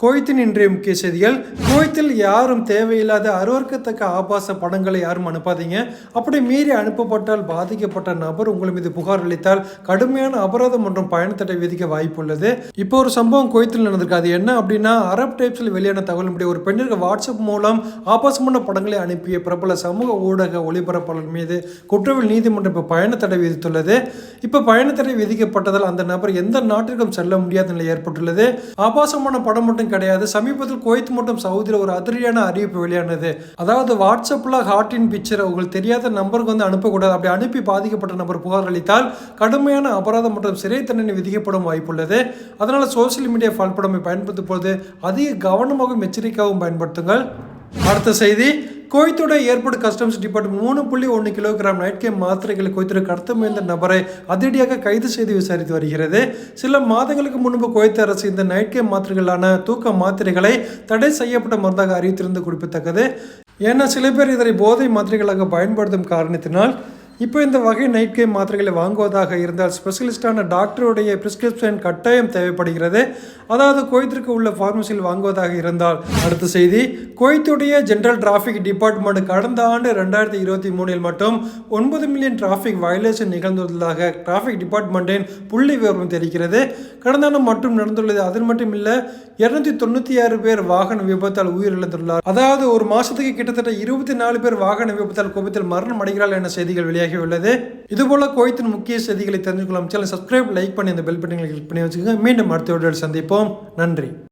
கோயத்தின் இன்றைய முக்கிய செய்திகள். கோயத்தில் யாரும் தேவையில்லாத அருவர்க்கத்தக்க ஆபாச படங்களை யாரும் அனுப்பாதீங்க. அப்படி மீறி அனுப்பப்பட்டால் பாதிக்கப்பட்ட நபர் உங்கள் மீது புகார் அளித்தால் கடுமையான அபராதம் மற்றும் பயணத்தடை விதிக்க வாய்ப்புள்ளது. இப்போ ஒரு சம்பவம் கோயத்தில் நடந்திருக்கு. அது என்ன அப்படின்னா அரப் டைப்ஸில் வெளியான தகவலின்படி ஒரு பெண்ணிற்கு வாட்ஸ்அப் மூலம் ஆபாசமான படங்களை அனுப்பிய பிரபல சமூக ஊடக ஒளிபரப்பாளர் மீது குற்றவியல் நீதிமன்றம் இப்போ பயணத்தடை விதித்துள்ளது. இப்போ பயணத்தடை விதிக்கப்பட்டதால் அந்த நபர் எந்த நாட்டிற்கும் செல்ல முடியாத நிலை ஏற்பட்டுள்ளது. ஆபாசமான படம் மட்டும் கிடையாது. சமீபத்தில் குவைத் மற்றும் சவுதியில் ஒரு அதிரடியான அறிவிப்பு வெளியானது. அதாவது வாட்ஸ்அப்பில் ஹார்ட்டின் பிக்சரை உங்களுக்கு தெரியாத நம்பருக்கு வந்து அனுப்பக்கூடாது. அப்படி அனுப்பி பாதிக்கப்பட்ட நபர் புகார் அளித்தால் கடுமையான அபராதம் மற்றும் சிறை தண்டனை விதிக்கப்படும் வாய்ப்புள்ளது. அதனால் சோசியல் மீடியா பால்படமை பயன்படுத்தும் போது அதிக கவனமாகவும் எச்சரிக்கையாகவும் பயன்படுத்துங்கள். அடுத்த செய்தி கோயத்தோட ஏர்போர்ட் கஸ்டம்ஸ் டிபார்ட்மெண்ட் மூணு புள்ளி ஒன்று கிலோகிராம் நைட் கேம் மாத்திரைகளை கோயத்தோட கடத்த முயன்ற நபரை அதிரடியாக கைது செய்து விசாரித்து வருகிறது. சில மாதங்களுக்கு முன்பு குவைத் அரசு இந்த நைட் கேம் மாத்திரைகளான தூக்க மாத்திரைகளை தடை செய்யப்பட்ட மருந்தாக அறிவித்திருந்து குறிப்பிடத்தக்கது. ஏன்னா சில பேர் இதனை போதை மாத்திரைகளாக பயன்படுத்தும் காரணத்தினால் இப்போ இந்த வகை நைட் கேம் மாத்திரைகளை வாங்குவதாக இருந்தால் ஸ்பெஷலிஸ்டான டாக்டருடைய பிரிஸ்கிரிப்ஷன் கட்டாயம் தேவைப்படுகிறது. அதாவது குவைத்திற்கு உள்ள ஃபார்மசியில் வாங்குவதாக இருந்தால். அடுத்த செய்தி குவைத்துடைய ஜென்ரல் டிராஃபிக் டிபார்ட்மெண்ட் கடந்த ஆண்டு ரெண்டாயிரத்தி இருபத்தி மூணில் மட்டும் ஒன்பது மில்லியன் டிராஃபிக் வயலேஷன் நிகழ்ந்துள்ளதாக டிராஃபிக் டிபார்ட்மெண்ட்டின் புள்ளி விவரம் தெரிகிறது. கடந்த ஆண்டு மட்டும் நடந்துள்ளது. அது மட்டும் இல்லை இருநூத்தி தொண்ணூற்றி ஆறு பேர் வாகன விபத்தால் உயிரிழந்துள்ளார். அதாவது ஒரு மாசத்துக்கு கிட்டத்தட்ட இருபத்தி நாலு பேர் வாகன விபத்தால் கோபத்தில் மரணம் அடைகிறார்கள் என செய்திகள் வெளியாகி உள்ளது இதுபோல கோயத்தின் முக்கிய செய்திகளை தெரிஞ்சுக்கலாம் சேனல் சப்ஸ்கிரைப் லைக் பண்ணி இந்த பெல் பட்டனை கிளிக் பண்ணி வச்சுக்கோங்க. மீண்டும் அடுத்த வீடியோவில் சந்திப்போம். நன்றி.